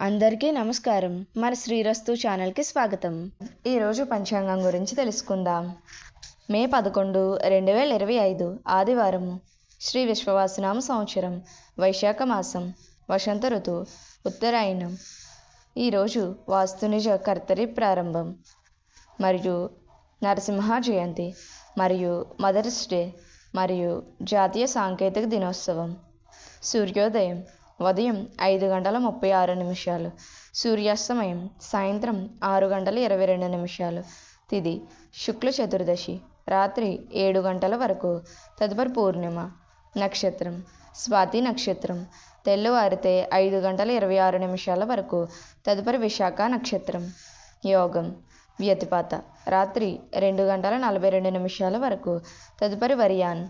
అందరికీ నమస్కారం. మన శ్రీరస్తు ఛానల్కి స్వాగతం. ఈరోజు పంచాంగం గురించి తెలుసుకుందాం. మే పదకొండు రెండు వేల ఇరవై ఐదు ఆదివారం. శ్రీ విశ్వవాసనామ సంవత్సరం వైశాఖ మాసం వసంత ఋతువు ఉత్తరాయణం. ఈరోజు వాస్తునిజ కర్తరి ప్రారంభం. మరియు నరసింహ జయంతి మరియు మదర్స్ డే మరియు జాతీయ సాంకేతిక దినోత్సవం. సూర్యోదయం ఉదయం ఐదు గంటల ముప్పై ఆరు నిమిషాలు సూర్యాస్తమయం సాయంత్రం ఆరు గంటల ఇరవై రెండు నిమిషాలు తిది శుక్ల చతుర్దశి రాత్రి ఏడు గంటల వరకు తదుపరి పూర్ణిమ నక్షత్రం స్వాతి నక్షత్రం తెల్లవారితే ఐదు గంటల ఇరవై ఆరు నిమిషాల వరకు తదుపరి విశాఖ నక్షత్రం యోగం వ్యతిపాత రాత్రి రెండు గంటల నలభై రెండు నిమిషాల వరకు తదుపరి వరియాన్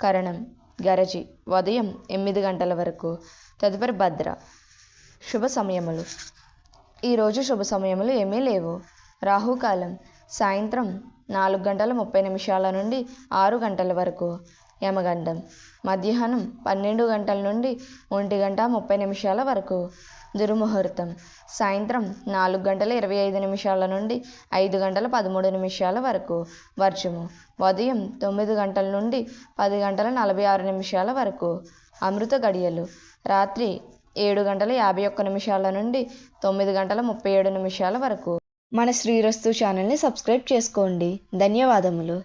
కరణం గరజి ఉదయం ఎనిమిది గంటల వరకు. తదుపరి భద్ర. శుభ సమయములు. ఈరోజు శుభ సమయములు ఏమీ లేవు. రాహుకాలం. సాయంత్రం నాలుగు గంటల ముప్పై నిమిషాల నుండి ఆరు గంటల వరకు. యమగండం. మధ్యాహ్నం పన్నెండు గంటల నుండి ఒంటి గంట ముప్పై నిమిషాల వరకు. దుర్ముహూర్తం. సాయంత్రం నాలుగు గంటల ఇరవై ఐదు నిమిషాల నుండి ఐదు గంటల పదమూడు నిమిషాల వరకు. వర్షము. ఉదయం తొమ్మిది గంటల నుండి పది గంటల నలభై ఆరు నిమిషాల వరకు. అమృత గడియలు. రాత్రి ఏడు గంటల యాభై ఒక్క నిమిషాల నుండి తొమ్మిది గంటల ముప్పై ఏడు నిమిషాల వరకు. మన శ్రీరస్తు ఛానల్ని సబ్స్క్రైబ్ చేసుకోండి. ధన్యవాదములు.